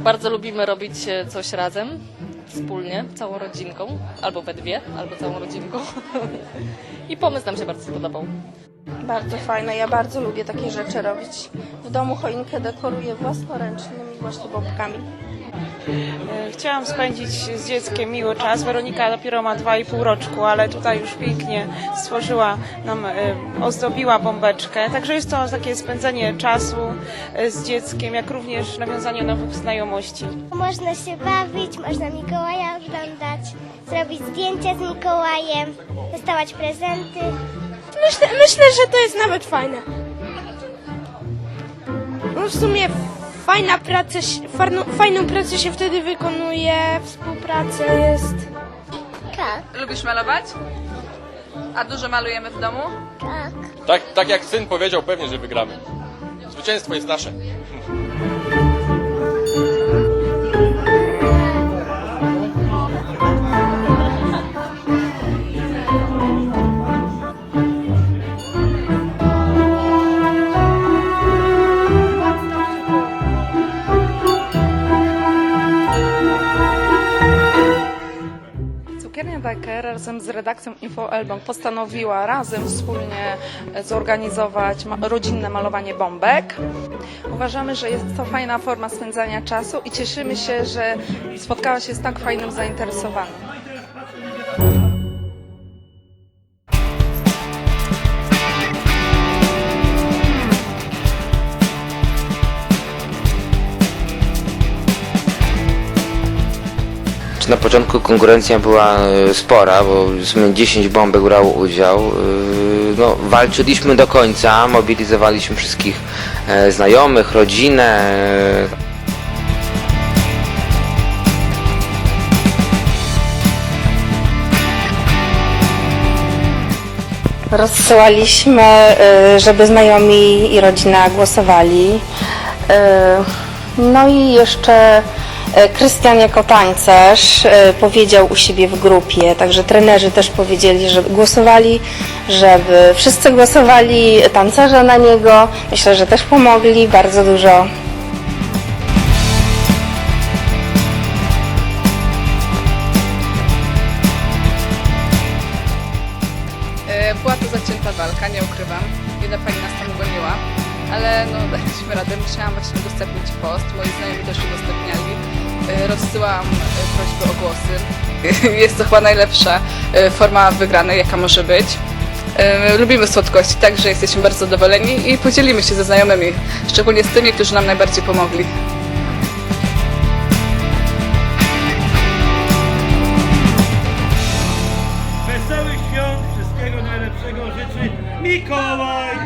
Bardzo lubimy robić e, coś razem, wspólnie, całą rodzinką, albo we dwie, albo całą rodzinką. I pomysł nam się bardzo spodobał. Bardzo fajne, ja bardzo lubię takie rzeczy robić. W domu choinkę dekoruję własnoręcznymi właśnie bombkami. Chciałam spędzić z dzieckiem miły czas. Weronika dopiero ma dwa i pół roczku, ale tutaj już pięknie stworzyła nam, e, ozdobiła bombeczkę. Także jest to takie spędzenie czasu e, z dzieckiem, jak również nawiązanie nowych znajomości. Można się bawić, można Mikołaja oglądać, zrobić zdjęcia z Mikołajem, dostawać prezenty. Myślę, myślę, że to jest nawet fajne. No w sumie fajna praca, się- farno- fajną pracę się wtedy wykonuje, współpraca jest. Tak, Lubisz malować? A dużo malujemy w domu? tak. Tak, tak jak syn powiedział, pewnie, że wygramy. Zwycięstwo jest nasze. Cukiernia Becker razem z redakcją Info Elbląg postanowiła razem wspólnie e, zorganizować ma- rodzinne malowanie bombek. Uważamy, że jest to fajna forma spędzania czasu i cieszymy się, że spotkała się z tak fajnym zainteresowaniem. Na początku konkurencja była e, spora, bo w sumie 10 bombek brało udział. E, No, walczyliśmy do końca, mobilizowaliśmy wszystkich e, znajomych, rodzinę. Rozsyłaliśmy, żeby znajomi i rodzina głosowali. No i jeszcze Krystian jako tańcerz y, powiedział u siebie w grupie, także trenerzy też powiedzieli, że głosowali, żeby wszyscy głosowali, tancerze na niego. Myślę, że też pomogli bardzo dużo. E, Była to zacięta walka, nie ukrywam. Jedna pani nas tam ugoniła, ale no daliśmy radę. Musiałam właśnie udostępnić post. Moi znajomi też udostępniali. E, Rozsyłam e, prośby o głosy. Jest to chyba najlepsza e, forma wygranej, jaka może być. Lubimy słodkości, także jesteśmy bardzo zadowoleni i podzielimy się ze znajomymi, szczególnie z tymi, którzy nam najbardziej pomogli. Wesołych świąt, wszystkiego najlepszego życzy Mikołaj!